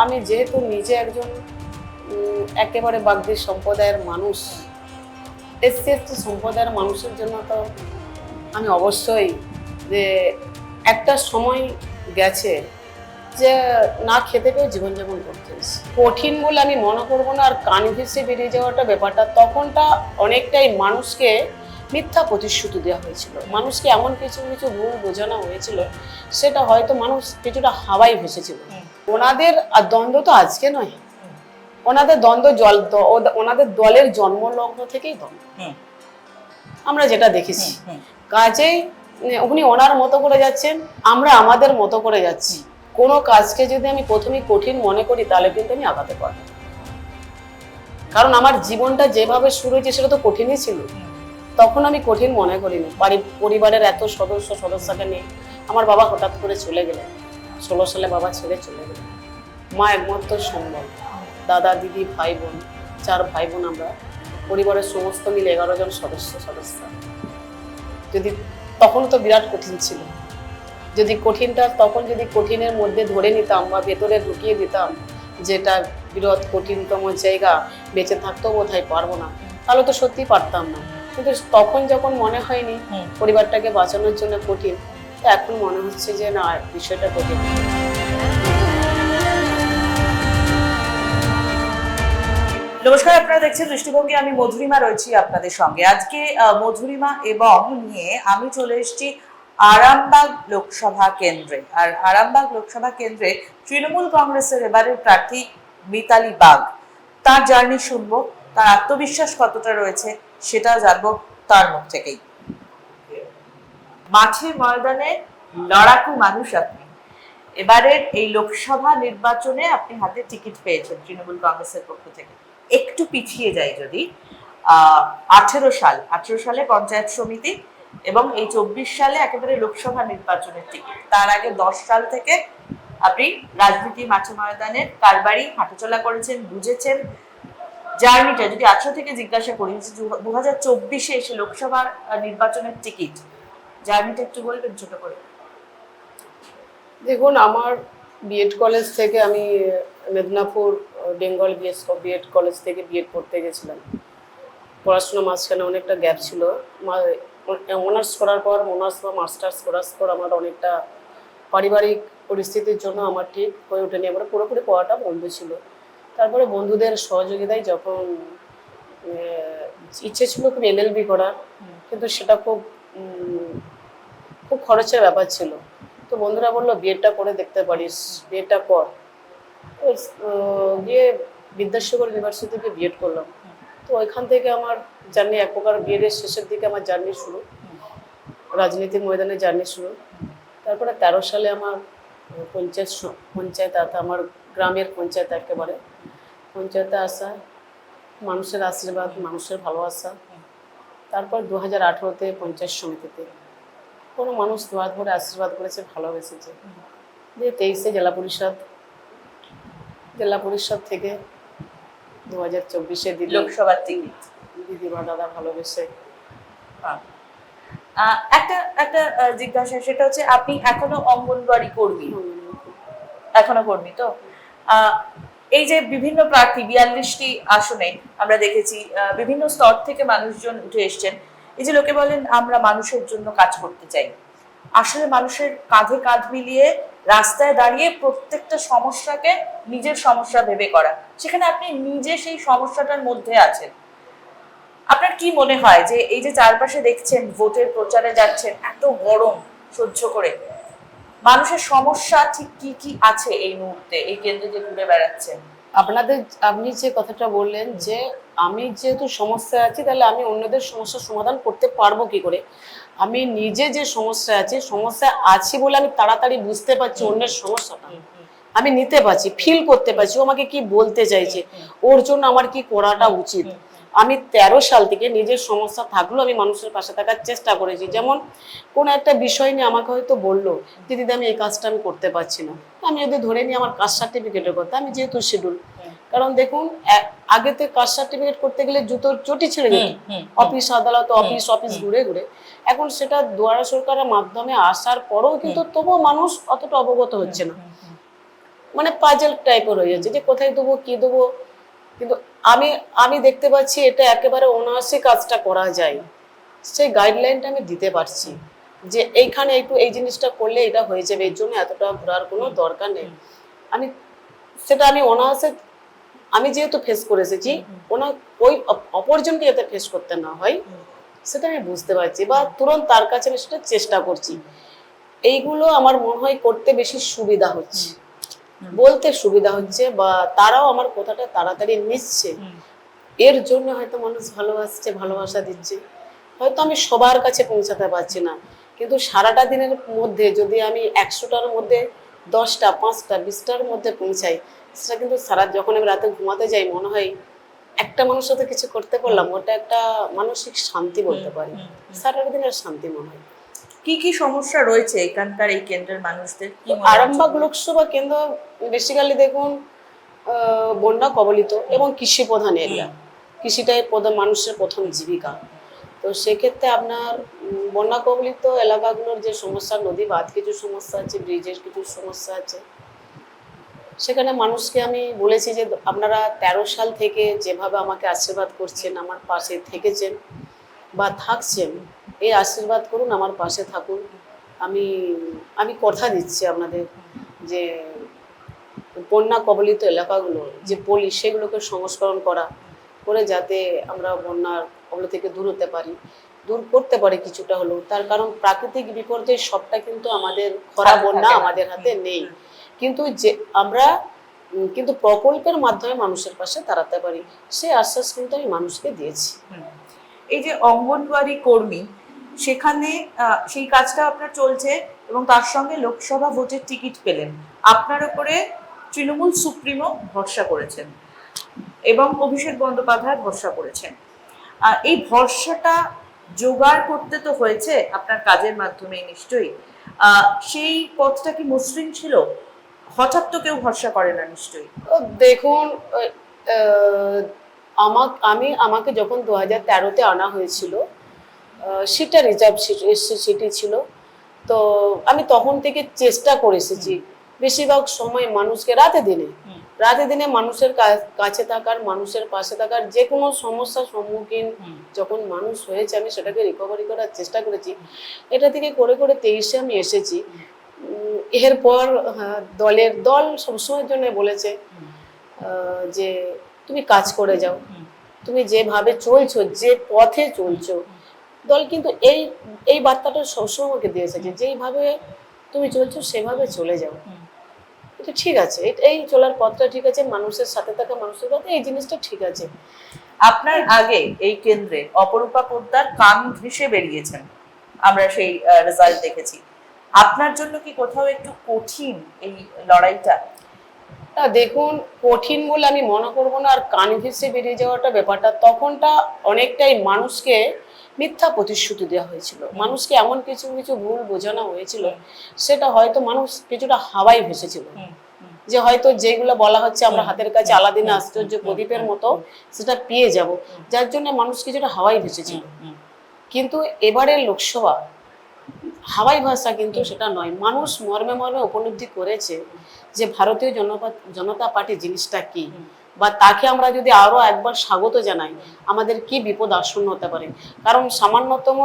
আমি যেহেতু নিজে একজন একেবারে বাগদি সম্প্রদায়ের মানুষ, এসসি, এসটি সম্প্রদায়ের মানুষের জন্য তো আমি অবশ্যই যে একটা সময় গেছে যে না খেতে পেয়ে জীবনযাপন করতে কঠিন বলে আমি মনে করব না, আর কান ভেসে বেরিয়ে যাওয়াটা ব্যাপারটা, তখনটা অনেকটাই মানুষকে মিথ্যা প্রতিশ্রুতি দেওয়া হয়েছিল। মানুষকে এমন কিছু কিছু ভুল বোঝানো হয়েছিল, সেটা হয়তো মানুষ কিছুটা হাওয়াই ভেসেছিল। ওনাদের আর দ্বন্দ্ব তো আজকে নয়। ওনাদের দ্বন্দ্ব জল ওনাদের দলের জন্মলগ্ন থেকেই দ্বন্দ্ব। আমরা যেটা দেখেছি। কাজেই উনি ওনার মতো করে যাচ্ছেন আমরা আমাদের মতো করে যাচ্ছি। কোনো কাজকে যদি আমি প্রথমেই কঠিন মনে করি তাহলে কিন্তু আমি আগাতে পারব। কারণ আমার জীবনটা যেভাবে শুরু হয়েছে সেটা তো কঠিনই ছিল। তখন আমি কঠিন মনে করিনি। পরিবারের এত সদস্য সদস্যকে নিয়ে আমার বাবা হঠাৎ করে চলে গেলেন। ষোলো সালে বাবা ছেড়ে চলে গেল মা একমাত্র সম্বল। দাদা দিদি ভাই বোন চার ভাই বোন আমরা পরিবারের সমস্ত মিলে এগারো জন সদস্য সদস্য। যদি তখন তো বিরাট কঠিন ছিল। যদি কঠিনটা তখন যদি কঠিনের মধ্যে ধরে নিতাম বা ভেতরে ঢুকিয়ে দিতাম যেটা বিরোধ কঠিনতম জায়গা বেঁচে থাকতেও বোধহয় পারব না। তাহলে তো সত্যি পারতাম না। কিন্তু তখন যখন মনে হয়নি পরিবারটাকে বাঁচানোর জন্য কঠিন তো এখন মনে হচ্ছে যে না, বিষয়টা কঠিন নমস্কার, আপনারা দেখছেন দৃষ্টিভঙ্গি। আমি মধুরিমা রয়েছি আপনাদের সঙ্গে। আজকে মধুরিমা এবং নিয়ে আমি চলে এসেছি আরামবাগ লোকসভা কেন্দ্রে। আর আরামবাগ লোকসভা কেন্দ্রে তৃণমূল কংগ্রেসের এবারের প্রার্থী মিতালি বাগ। তার জার্নি শুনব, তার আত্মবিশ্বাস কতটা রয়েছে সেটা জানব তার মুখ থেকেই। মাঠে ময়দানে লড়াকু মানুষ আপনি। এবারের এই লোকসভা নির্বাচনে আপনি হাতে টিকিট পেয়েছেন তৃণমূল কংগ্রেসের পক্ষ থেকে। একটু পিছিয়ে যাই যদি আঠেরো সাল, আঠেরো সালে পঞ্চায়েত সমিতি এবং এই চব্বিশ সালে একেবারে লোকসভা নির্বাচনের টিকিট। তার আগে দশ সাল থেকে আপনি রাজনীতি মাঠে ময়দানের কারবারি, হাঁটাচলা করেছেন, বুঝেছেন, জার্নিটা যদি আঠেরো থেকে জিজ্ঞাসা করি দু হাজার চব্বিশে এসে লোকসভা নির্বাচনের টিকিট জার্নিটা একটু বলবেন ছোট করে। দেখুন আমার বিএড কলেজ থেকে আমি Medinipur Bengal BS BEd college থেকে বিএড পড়তে গেছিলাম। পড়াশোনা মাঝখানে অনেকটা গ্যাপ ছিল। অনার্স করার পর অনার্স বা মাস্টার্স করার পর আমার অনেকটা পারিবারিক পরিস্থিতির জন্য আমার ঠিক হয়ে ওঠেনি। আমার পুরোপুরি পড়াটা বন্ধ ছিল। তারপরে বন্ধুদের সহযোগিতায় যখন ইচ্ছে ছিল খুব এলএলবি করার কিন্তু সেটা খুব খুব খরচের ব্যাপার ছিল। তো বন্ধুরা বলল, বিয়েটা করে দেখতে পারিস, বিয়েটা কর। গিয়ে বিদ্যাসাগর ইউনিভার্সিটি থেকে বিএড করলাম। তো ওইখান থেকে আমার জার্নি এক প্রকার বিএডের শেষের দিকে আমার জার্নি শুরু। রাজনীতির ময়দানে জার্নি শুরু। তারপরে তেরো সালে আমার পঞ্চায়েত পঞ্চায়েত আসা আমার গ্রামের পঞ্চায়েত একেবারে। পঞ্চায়েতে আসা, মানুষের আশীর্বাদ, মানুষের ভালোবাসা। তারপর দু হাজার আঠেরোতে পঞ্চায়েত সমিতিতে। কোনো মানুষ দোয়া ধরে আশীর্বাদ করেছে ভালোবেসেছে। যে তেইশে জেলা পরিষদ জেলা পরিষদ থেকে দু হাজার চব্বিশে দিদি লোকসভার টিকিট দিদিমা দাদা ভালোবেসে। একটা একটা জিজ্ঞাসা সেটা হচ্ছে আপনি এখনও অঙ্গনবাড়ি কর্মী? এখনও কর্মী তো? এই যে বিভিন্ন প্রার্থী বিয়াল্লিশটি আসনে আমরা দেখেছি বিভিন্ন স্তর থেকে মানুষজন উঠে এসছেন। এই যে লোকে বলেন, আমরা মানুষের জন্য কাজ করতে চাই। আসলে মানুষের কাঁধে কাঁধ মিলিয়ে রাস্তায় দাঁড়িয়ে প্রত্যেকটা সমস্যাকে নিজের সমস্যা ভেবে করা। সেখানে আপনি নিজে সেই সমস্যাটার মধ্যে আছেন। আপনার কি মনে হয় যে এই যে চারপাশে দেখছেন, ভোটের প্রচারে যাচ্ছেন, এত গরম সহ্য করে, মানুষের সমস্যা ঠিক কি কি আছে এই মুহূর্তে, এই কেন্দ্রে যে ঘুরে বেড়াচ্ছেন? আপনাদের, আপনি যে কথাটা বললেন যে আমি যেহেতু সমস্যা আছি তাহলে আমি অন্যদের সমস্যার সমাধান করতে পারব কি করে? আমি নিজে যে সমস্যা আছে সমস্যা আছি বলে আমি তাড়াতাড়ি বুঝতে পারছি অন্যের সমস্যাটা। আমি নিতে পারছি ফিল করতে পারছি ও আমাকে কি বলতে চাইছে? ওর জন্য আমার কি করাটা উচিত? আমি তেরো সাল থেকে নিজের সমস্যা থাকলেও আমি মানুষের পাশে থাকার চেষ্টা করেছি। যেমন কোনো একটা বিষয় নিয়ে আমাকে হয়তো বলল যে দিদি আমি এই কাজটা আমি করতে পারছি না। আমি যদি ধরে নিই আমার কাস্ট সার্টিফিকেটের কথা আমি যেহেতু শিডিউল কারণ দেখুন এ- আগেতে কাস্ট সার্টিফিকেট করতে গেলে জুতোর চটি ছেড়ে যেত। অফিস আদালত অফিস অফিস ঘুরে ঘুরে। এখন সেটা দুয়ারা সরকারের মাধ্যমে আসার পরেও কিন্তু তবুও মানুষ অতটা অবগত হচ্ছে না। মানে পাজেল টাইপের হয়ে যাচ্ছে যে কোথায় দেবো কি দেবো কিন্তু আমি আমি দেখতে পাচ্ছি এটা একেবারে অনায়াসে কাজটা করা যায়। সেই গাইডলাইনটা আমি দিতে পারছি যে এইখানে একটু এই জিনিসটা করলে এটা হয়ে যাবে এর জন্য এতটা ঘোরার কোনো দরকার নেই। আমি সেটা আমি অনায়াসে আমি যেহেতু ফেস করে এসেছি ওনা ওই অপরজনকে যাতে ফেস করতে না হয় সেটা আমি বুঝতে পারছি বা তুরন্ত তার কাছে আমি সেটা চেষ্টা করছি। এইগুলো আমার মনে হয় করতে বেশি সুবিধা হচ্ছে। বলতে সুবিধা হচ্ছে বা তারাও আমার কথাটা তাড়াতাড়ি নিচ্ছে। এর জন্য হয়তো মানুষ ভালোবাসছে ভালোবাসা দিচ্ছে। হয়তো আমি সবার কাছে পৌঁছাতে পারছি না। কিন্তু সারাটা দিনের মধ্যে যদি আমি একশোটার মধ্যে দশটা পাঁচটা বিশটার মধ্যে পৌঁছাই সেটা কিন্তু সারা যখন আমি রাতে ঘুমাতে যাই মনে হয় একটা মানুষ সাথে কিছু করতে পারলাম ওটা একটা মানসিক শান্তি বলতে পারি। সারাটা দিনের শান্তি মনে হয় কি কি সমস্যা রয়েছে এখানকার এই কেন্দ্রের মানুষদের? মনে? আরামবাগ লোকসভা কেন্দ্র বেসিক্যালি দেখুন বন্যা কবলিত এবং কৃষি প্রধান এরিয়া। কৃষিটাই প্রধান মানুষের প্রথম জীবিকা। তো সেক্ষেত্রে আপনার বন্যা কবলিত এলাকাগুলোর যে সমস্যা নদী বাঁধ কিছু সমস্যা আছে ব্রিজের কিছু সমস্যা আছে সেখানে মানুষকে আমি বলেছি যে আপনারা তেরো সাল থেকে যেভাবে আমাকে আশীর্বাদ করছেন আমার পাশে থেকেছেন বা থাকছেন এই আশীর্বাদ করুন আমার পাশে থাকুন। আমি আমি কথা দিচ্ছি আপনাদের যে বন্যা কবলিত এলাকাগুলো যে পলি সেগুলোকে সংস্করণ করা করে যাতে আমরা বন্যার কবল থেকে দূর হতে পারি দূর করতে পারে কিছুটা হলেও। তার কারণ প্রাকৃতিক বিপর্যয় সবটা কিন্তু আমাদের খরা বন্যা আমাদের হাতে নেই। কিন্তু যে আমরা কিন্তু প্রকল্পের মাধ্যমে মানুষের পাশে দাঁড়াতে পারি সেই আশ্বাস কিন্তু আমি মানুষকে দিয়েছি। এই যে অঙ্গনওয়াড়ি কর্মী, সেখানে সেই কাজটা আপনার চলছে এবং তার সঙ্গে লোকসভা ভোটের টিকিট পেলেন। আপনার উপরে তৃণমূল সুপ্রিমো ভরসা করেছেন এবং অভিষেক বন্দ্যোপাধ্যায় ভরসা করেছেন। এই ভরসাটা জোগাড় করতে তো হয়েছে আপনার কাজের মাধ্যমে নিশ্চয়ই। সেই পথটা কি মসৃণ ছিল? হঠাৎ তো কেউ ভরসা করে না নিশ্চয়ই। ও দেখুন আমাক আমি আমাকে যখন দু হাজার তেরোতে আনা হয়েছিল সেটা রিজার্ভ সিটি ছিল। তো আমি তখন থেকে চেষ্টা করে এসেছি। বেশিরভাগ সময় মানুষকে রাতে দিনে রাতে দিনে মানুষের কাছে থাকার মানুষের পাশে থাকার যে কোনো সমস্যার সম্মুখীন যখন মানুষ হয়েছে আমি সেটাকে রিকভারি করার চেষ্টা করেছি। এটা থেকে করে করে তেইশে আমি এসেছি। এরপর হ্যাঁ, দলের দল সবসময়ের জন্য বলেছে যে তুমি কাজ করে যাও তুমি যেভাবে চলছো যে পথে চলছো দল কিন্তু এই এই বার্তাটা সবসময় আমাকে দিয়েছে যে যেইভাবে তুমি চলছো সেভাবে চলে যাও। এটা ঠিক আছে এই চলার পথটা ঠিক আছে মানুষের সাথে থাকা মানুষের সাথে এই জিনিসটা ঠিক আছে। আপনার আগে এই কেন্দ্রে অপরূপা পোদ্দার কান ঘেঁষে বেরিয়েছেন আমরা সেই রেজাল্ট দেখেছি। আপনার জন্য কি কোথাও একটু কঠিন এই লড়াইটা? তা দেখুন কঠিন বলে আমি মনে করব না আর কান ভেসে বেরিয়ে যাওয়াটা ব্যাপারটা তখনটা অনেকটাই মানুষকে মিথ্যা প্রতিশ্রুতি দেওয়া হয়েছিল। মানুষকে এমন কিছু কিছু ভুল বোঝানো হয়েছিল সেটা হয়তো মানুষ কিছুটা হাওয়াই ভেসেছিল। যে হয়তো যেগুলো বলা হচ্ছে আমরা হাতের কাছে আলাদিন আশ্চর্য প্রদীপের মতো সেটা পেয়ে যাব। যার জন্য মানুষ কিছুটা হাওয়াই ভেসেছিল। কিন্তু এবারের লোকসভা হাওয়াই ভাষা কিন্তু সেটা নয়। মানুষ মর্মে মর্মে উপলব্ধি করেছে যে ভারতীয় জনতা জনতা পার্টি জিনিসটা কি? বা তাকে আমরা যদি আরও একবার স্বাগত জানাই, আমাদের কি বিপদ আসন্ন হতে পারে? কারণ সামান্যতম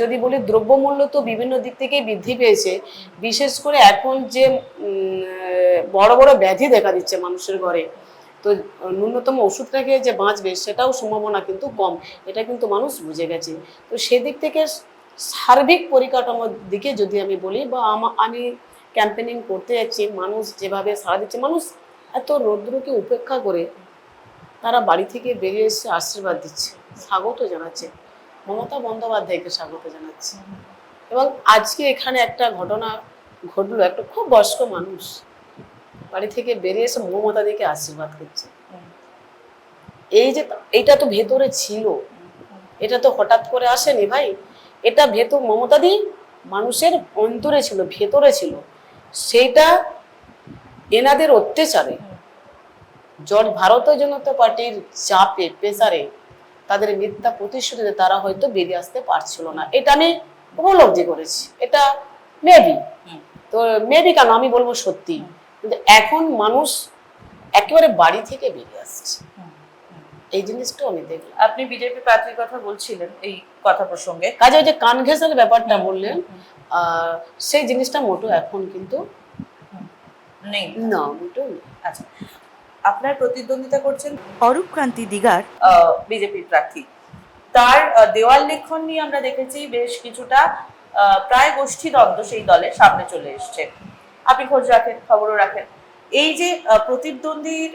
যদি বলি দ্রব্যমূল্য তো বিভিন্ন দিক থেকে বৃদ্ধি পেয়েছে। বিশেষ করে এখন যে বড় বড় ব্যাধি দেখা দিচ্ছে মানুষের ঘরে, তো ন্যূনতম ওষুধটা খেয়ে যে বাঁচবে সেটাও সম্ভাবনা কিন্তু কম। এটা কিন্তু মানুষ বুঝে গেছে। তো সেদিক থেকে সার্বিক পরিকাঠামোর দিকে যদি আমি বলি বা আমা- ক্যাম্পেনিং করতে যাচ্ছি, মানুষ যেভাবে সাড়া দিচ্ছে, মানুষ এত রৌদ্রকে উপেক্ষা করে তারা বাড়ি থেকে বেরিয়ে এসে আশীর্বাদ দিচ্ছে, স্বাগত জানাচ্ছে। মমতা বন্দ্যোপাধ্যায়কে স্বাগত জানাচ্ছে। এবং আজকে এখানে একটা ঘটনা ঘটলো, একটা খুব বয়স্ক মানুষ বাড়ি থেকে বেরিয়ে এসে মমতা দিকে আশীর্বাদ করছে। এই যে এইটা তো ভেতরে ছিল, এটা তো হঠাৎ করে আসেনি ভাই? এটা ভেতর মমতাদি মানুষের অন্তরে ছিল ভেতরে ছিল। সেইটা এনাদের অত্যাচারে জট ভারতীয় জনতা পার্টির চাপে প্রেসারে তাদের মিথ্যা প্রতিশ্রুতিতে তারা হয়তো বেরিয়ে আসতে পারছিল না। এটা আমি উপলব্ধি করেছি। এটা মেবি। তো মেবি কেন আমি বলব সত্যি? কিন্তু এখন মানুষ একেবারে বাড়ি থেকে বেরিয়ে আসছে। এই জিনিসটা আমি দেখলাম। আপনি বিজেপি প্রার্থীর কথা বলছিলেন এই কথা প্রসঙ্গে। কাজে ওই যে কান ঘেঁষার ব্যাপারটা বললেন সেই জিনিসটা মোটো এখন কিন্তু নেই। না মোটো নেই। আচ্ছা আপনার প্রতিদ্বন্দ্বিতা করছেন? অরূপ ক্রান্তি দিগার। বিজেপির প্রার্থী। তার দেওয়াল লেখন নিয়ে আমরা দেখেছি বেশ কিছুটা আহ, প্রায় গোষ্ঠীদ্বন্দ্ব সেই দলের সামনে চলে এসছে। আপনি খোঁজ রাখেন খবরও রাখেন। এই যে প্রতিদ্বন্দ্বীর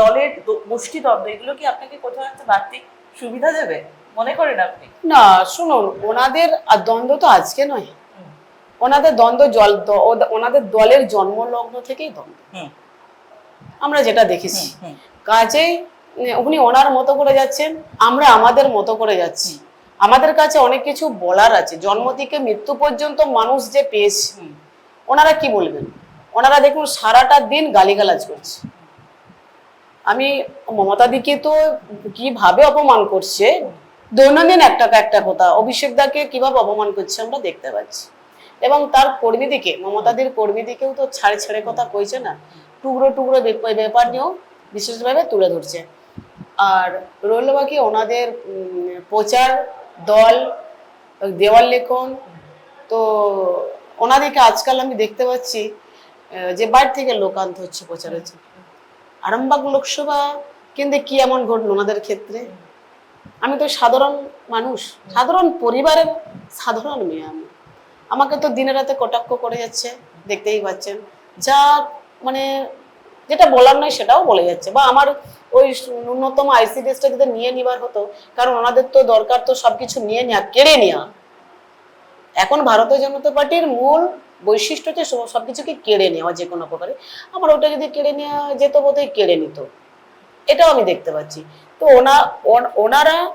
দলের গোষ্ঠীদ্বন্দ্ব এগুলো কি আপনাকে কোথাও একটা বাড়তি সুবিধা দেবে? মনে করেন আপনি? না শুনুন ওনাদের দ্বন্দ্ব তো আজকে নয়। ওনাদের দ্বন্দ্ব জল ওনাদের দলের জন্মলগ্ন থেকেই দ্বন্দ্ব। আমরা যেটা দেখেছি। কাজেই উনি ওনার মতো করে যাচ্ছেন আমরা আমাদের মতো করে যাচ্ছি। আমাদের কাছে অনেক কিছু বলার আছে। জন্ম থেকে মৃত্যু পর্যন্ত মানুষ যে পেয়েছে ওনারা কি বলবেন? ওনারা দেখুন সারাটা দিন গালিগালাজ করছে। আমি মমতা দিকে তো কীভাবে অপমান করছে? দৈনন্দিন একটা একটা কথা, অভিষেক দাকে কীভাবে অপমান করছে আমরা দেখতে পাচ্ছি। এবং তার কর্মীদিকে, মমতাদির কর্মীদিকেও তো ছাড়ে ছেড়ে কথা কইছে না, টুকরো টুকরো ব্যাপার নিয়েও বিশেষভাবে তুলে ধরছে। আর রইল বাকি ওনাদের প্রচার, দল, দেওয়াল লেখন, তো ওনাদেরকে আজকাল আমি দেখতে পাচ্ছি যে বাইরে থেকে লোক আনতে হচ্ছে প্রচারের জন্য আরামবাগ লোকসভা কেন্দ্রে কি এমন ঘটলো ওনাদের ক্ষেত্রে? আমি তো সাধারণ মানুষ, সাধারণ পরিবারের সাধারণ মেয়ে আমি। আমাকে তো দিনে রাতে কটাক্ষ করে যাচ্ছে, দেখতেই পাচ্ছেন। যা মানে যেটা বলার নয় সেটাও বলে যাচ্ছে। বা আমার ওই ন্যূনতম আইসিডিএসটা যদি নিয়ে নিবার হতো, কারণ ওনাদের তো দরকার তো সবকিছু নিয়ে নেওয়া, কেড়ে নেওয়া। এখন ভারতীয় জনতা পার্টির মূল বৈশিষ্ট্য হচ্ছে সব- সবকিছুকে কেড়ে নেওয়া যে কোনো প্রকারে। আমার ওটা যদি কেড়ে নেওয়া যেত বোধহয় কেড়ে নিত। এটাও আমি দেখতে পাচ্ছি। তো ওনা ওনারা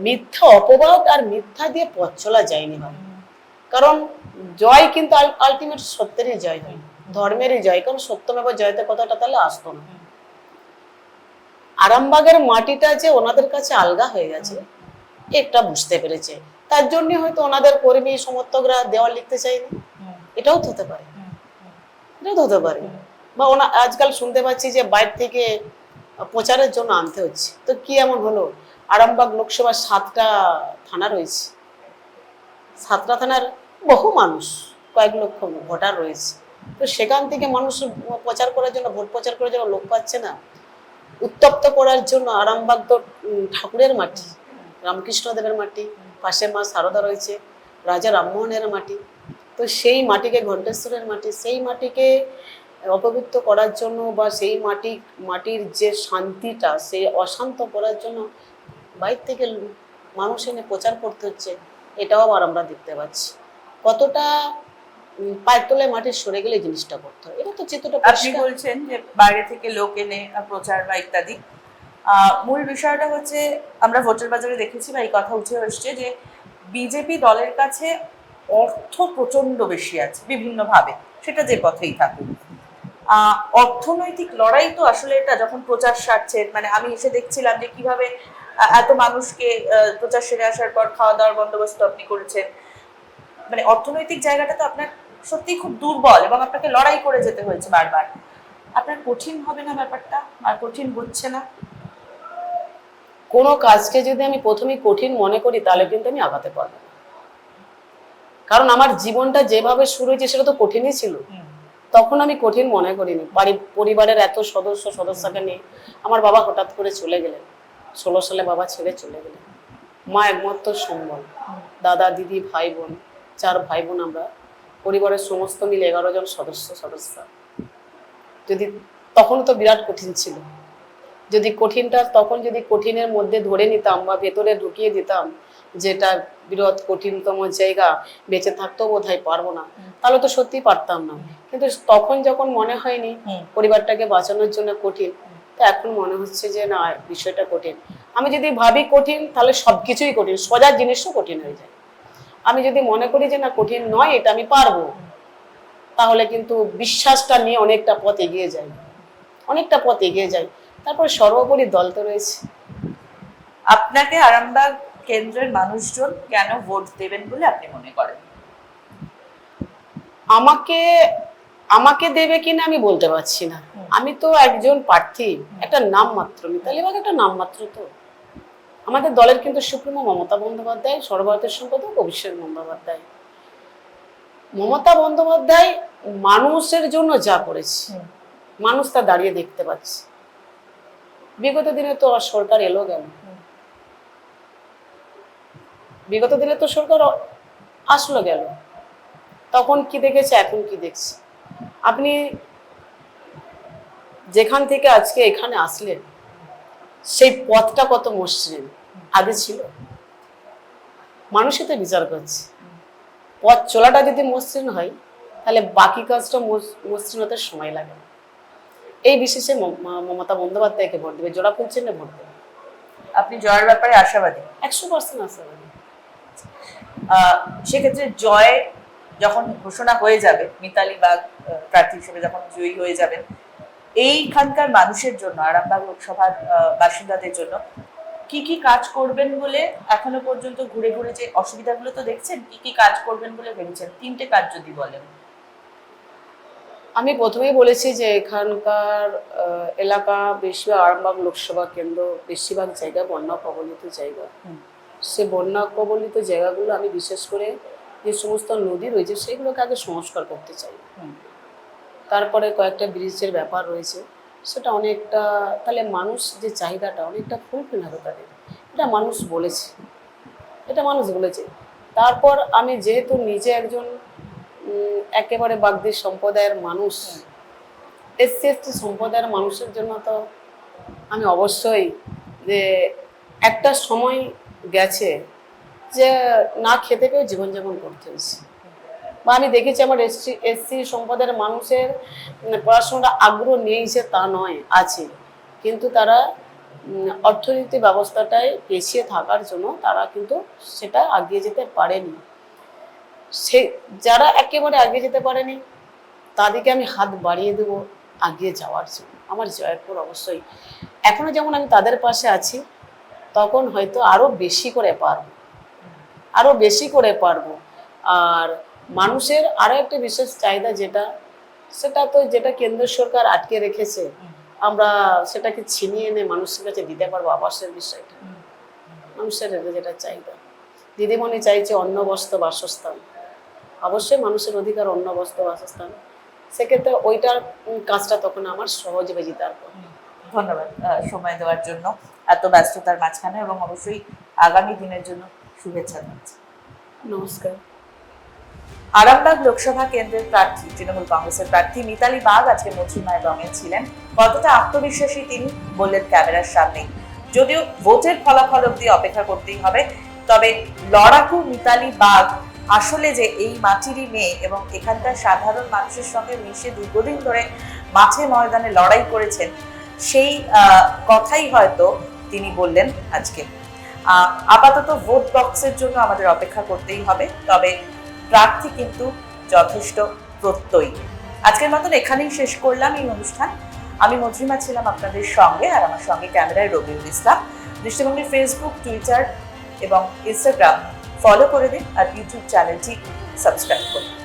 মিথ্যা অপবাদ আর মিথ্যা দিয়ে পথ চলা যায়নি ভাই। কারণ জয় কিন্তু আলটিমেট সত্যেরই জয় হয়। ধর্মেরই জয়। কারণ সত্যমেব জয়তে কথাটা তাহলে আসতো না। আরামবাগের মাটিটা যে ওনাদের কাছে আলগা হয়ে গেছে, এটা বুঝতে পেরেছে। তার জন্য হয়তো ওনাদের কর্মী সমর্থকরা দেওয়াল লিখতে চায়নি। এটাও তো হতে পারে। এটাও হতে পারে। বা ওনা আজকাল শুনতে পাচ্ছি যে বাইরে থেকে প্রচারের জন্য আনতে হচ্ছে। তো কি এমন হলো? আরামবাগ লোকসভার সাতটা থানা রয়েছে। সাতটা থানার বহু মানুষ, কয়েক লক্ষ ভোটার রয়েছে। তো সেখান থেকে মানুষ প্রচার করার জন্য, ভোট প্রচার করার জন্য লোক পাচ্ছে না। উত্তপ্ত করার জন্য আরামবাগ তো ঠাকুরের মাটি, রামকৃষ্ণদেবের মাটি পাশে মা সারদা রয়েছে রাজা রামমোহনের মাটি। তো সেই মাটিকে ঘণ্টেশ্বরের মাটি সেই মাটিকে অপবিত্র করার জন্য বা সেই মাটি মাটির যে শান্তিটা সেই অশান্ত করার জন্য বাইর থেকে মানুষ এনে প্রচার করতে হচ্ছে এটাও আবার আমরা দেখতে পাচ্ছি। কতটা পায়ের তলায় মাটি সরে গেলে জিনিসটা করতে হয়? এটা তো চিত্রটা আপনি বলছেন যে বাইরে থেকে লোক এনে প্রচার বা ইত্যাদি মূল বিষয়টা হচ্ছে, আমরা ভোটের বাজারে দেখেছি বা এই কথা উঠে এসছে যে বিজেপি দলের কাছে অর্থ প্রচণ্ড বেশি আছে, বিভিন্নভাবে। সেটা যে পথেই থাকুক। অর্থনৈতিক লড়াই তো আসলে এটা, যখন প্রচার সারছে মানে আমি এসে দেখছিলাম যে কীভাবে এত মানুষকে প্রচার সেরে আসার পর খাওয়া দাওয়ার বন্দোবস্ত আপনি করেছেন। মানে অর্থনৈতিক জায়গাটা তো আপনার সত্যিই খুব দুর্বল এবং আপনাকে লড়াই করে যেতে হয়েছে বারবার। আপনার কঠিন হবে না ব্যাপারটা? আর কঠিন হচ্ছে না? কোনো কাজকে যদি আমি প্রথমেই কঠিন মনে করি, তাহলে কিন্তু আমি আগাতে পারব কারণ আমার জীবনটা যেভাবে শুরু হয়েছে, সেটা তো কঠিনই ছিল। তখন আমি কঠিন মনে করিনি। বাড়ি পরিবারের এত সদস্য, সদস্যকে নিয়ে আমার বাবা হঠাৎ করে চলে গেলেন। ষোলো সালে বাবা ছেড়ে চলে গেলেন। মা একমাত্র সম্বল। দাদা, দিদি, ভাই, বোন, চার ভাই, বোন আমরা। পরিবারের সমস্ত মিলে এগারো জন সদস্য সদস্য। যদি তখন তো বিরাট কঠিন ছিল। যদি কঠিনটা তখন যদি কঠিনের মধ্যে ধরে নিতাম বা ভেতরে ঢুকিয়ে দিতাম যেটা বিরোধ কঠিনতম জায়গা বেঁচে থাকতেও বোধ হয় পারব না। তাহলে তো সত্যি পারতাম না। কিন্তু তখন যখন মনে হয়নি পরিবারটাকে বাঁচানোর জন্য কঠিন তো এখন মনে হচ্ছে যে না বিষয়টা কঠিন। আমি যদি ভাবি কঠিন তাহলে সবকিছুই কঠিন সোজা জিনিসও কঠিন হয়ে যায়। আমি যদি মনে করি যে না কঠিন নয় এটা আমি পারব তাহলে কিন্তু বিশ্বাসটা নিয়ে অনেকটা পথ এগিয়ে যায়। অনেকটা পথ এগিয়ে যায়। তারপর সর্বোপরি দল তো রয়েছে। আপনাকে আরামবাগ কেন্দ্রের মানুষজন কেন ভোট দেবেন বলে আপনি মনে করেন? আমাকে আমাকে দেবে কিনা আমি বলতে পারছি না। আমি তো একজন প্রার্থী একটা নাম মাত্র। মিতালি বাগ একটা নাম মাত্র তো। আমাদের দলের কিন্তু সুপ্রিমো মমতা বন্দ্যোপাধ্যায় সর্বভারতের সম্পাদক অভিষেক বন্দ্যোপাধ্যায়। মমতা বন্দ্যোপাধ্যায় মানুষের জন্য যা করেছে মানুষ তা দাঁড়িয়ে দেখতে পাচ্ছে। বিগত দিনে তো সরকার এলো হুম। বিগত দিনে তো সরকার আসলো গেল তখন কি দেখেছে, এখন কি দেখছে? আপনি যেখান থেকে আজকে এখানে আসলেন, সেই পথটা কত মসৃণ? আগে ছিল। মানুষই তো বিচার করছে। পথ চলাটা যদি মসৃণ হয়, তাহলে বাকি কাজটা মস- মসৃণ হতে সময় লাগে। এই বিশেষে মম- মমতা বন্দ্যোপাধ্যায়কে ভোট দেবে জোড়া ফুল চিহ্নে ভোট দেবে। আপনি জয়ের ব্যাপারে আশাবাদী? একশো পার্সেন্ট আশাবাদী। সেক্ষেত্রে জয় যখন ঘোষণা হয়ে যাবে মিতালি বাগ প্রার্থী হিসেবে যখন জয়ী হয়ে যাবেন এইখানকার মানুষের জন্য আরামবাগ লোকসভার বাসিন্দাদের জন্য কি কি কাজ করবেন বলে এখনও পর্যন্ত ঘুরে ঘুরে যে অসুবিধাগুলো তো দেখছেন কি কি কাজ করবেন বলে ভেবেছেন? তিনটে কাজ যদি বলেন। আমি প্রথমেই বলেছি যে এখানকার এলাকা বেশিরভাগ আরামবাগ লোকসভা কেন্দ্র বেশিরভাগ জায়গা বন্যা কবলিত জায়গা। সে বন্যা কবলিত জায়গাগুলো আমি বিশেষ করে যে সমস্ত নদী রয়েছে সেগুলোকে আগে সংস্কার করতে চাই। তারপরে কয়েকটা ব্রিজের ব্যাপার রয়েছে সেটা অনেকটা তাহলে মানুষ যে চাহিদাটা অনেকটা ফুলফিল হবে তাদের। এটা মানুষ বলেছে। এটা মানুষ বলেছে। তারপর আমি যেহেতু নিজে একজন একেবারে বাগদি সম্প্রদায়ের মানুষ। এসসি এসটি সম্প্রদায়ের মানুষের জন্য তো আমি অবশ্যই যে একটা সময় গেছে যে না খেতে পেয়েও জীবনযাপন করতে হয়েছে। বা আমি দেখেছি আমার এসসি এসসি সম্প্রদায়ের মানুষের পড়াশোনাটা আগ্রহ নেই যে তা নয় আছে। কিন্তু তারা অর্থনীতি ব্যবস্থাটায় পেছিয়ে থাকার জন্য তারা কিন্তু সেটা এগিয়ে যেতে পারেনি। সে যারা একেবারে এগিয়ে যেতে পারেনি, তাদেরকে আমি হাত বাড়িয়ে দেবো এগিয়ে যাওয়ার জন্য। আমার জয়পুর অবশ্যই। এখনও যেমন আমি তাদের পাশে আছি, তখন হয়তো আরও বেশি করে পারব। আরও বেশি করে পারব। আর মানুষের আরও একটা বিশেষ চাহিদা যেটা, সেটা তো যেটা কেন্দ্র সরকার আটকে রেখেছে, আমরা সেটাকে ছিনিয়ে এনে মানুষের কাছে দিতে পারব আবাসের বিষয়টা। মানুষের যেটা চাহিদা। দিদিমণি চাইছে অন্ন বস্ত্র বাসস্থান। অবশ্যই মানুষের অধিকার অন্য বস্ত্র বাসস্থান সেক্ষেত্রে ওইটার কাজটা তখন আমার সহজ হয়ে যেত ধন্যবাদ সময় দেওয়ার জন্য এত ব্যস্ততার মাঝখানে এবং অবশ্যই আগামী দিনের জন্য শুভেচ্ছা জানাচ্ছি। নমস্কার। আরামবাগ লোকসভা কেন্দ্রের প্রার্থী তৃণমূল কংগ্রেসের প্রার্থী মিতালি বাগ আজকে মন্ত্রীমায় রঙে ছিলেন। কতটা আত্মবিশ্বাসী তিনি বললেন ক্যামেরার সামনে। যদিও ভোটের ফলাফল অব্দি অপেক্ষা করতেই হবে তবে লড়াকু মিতালি বাগ আসলে যে এই মাটিরই মেয়ে এবং এখানকার সাধারণ মানুষের সঙ্গে মিশে দীর্ঘদিন ধরে মাঠে ময়দানে লড়াই করেছেন, সেই কথাই হয়তো তিনি বললেন আজকে। আপাতত ভোট বক্সের জন্য আমাদের অপেক্ষা করতেই হবে, তবে প্রার্থী কিন্তু যথেষ্ট প্রত্যয়ী। আজকের মতন এখানেই শেষ করলাম এই অনুষ্ঠান। আমি মধুরিমা ছিলাম আপনাদের সঙ্গে, আর আমার সঙ্গে ক্যামেরায় রবিউল ইসলাম। দৃষ্টিভঙ্গি ফেসবুক টুইটার এবং ইনস্টাগ্রাম ফলো করে দিন আর ইউটিউব চ্যানেলটি সাবস্ক্রাইব করুন।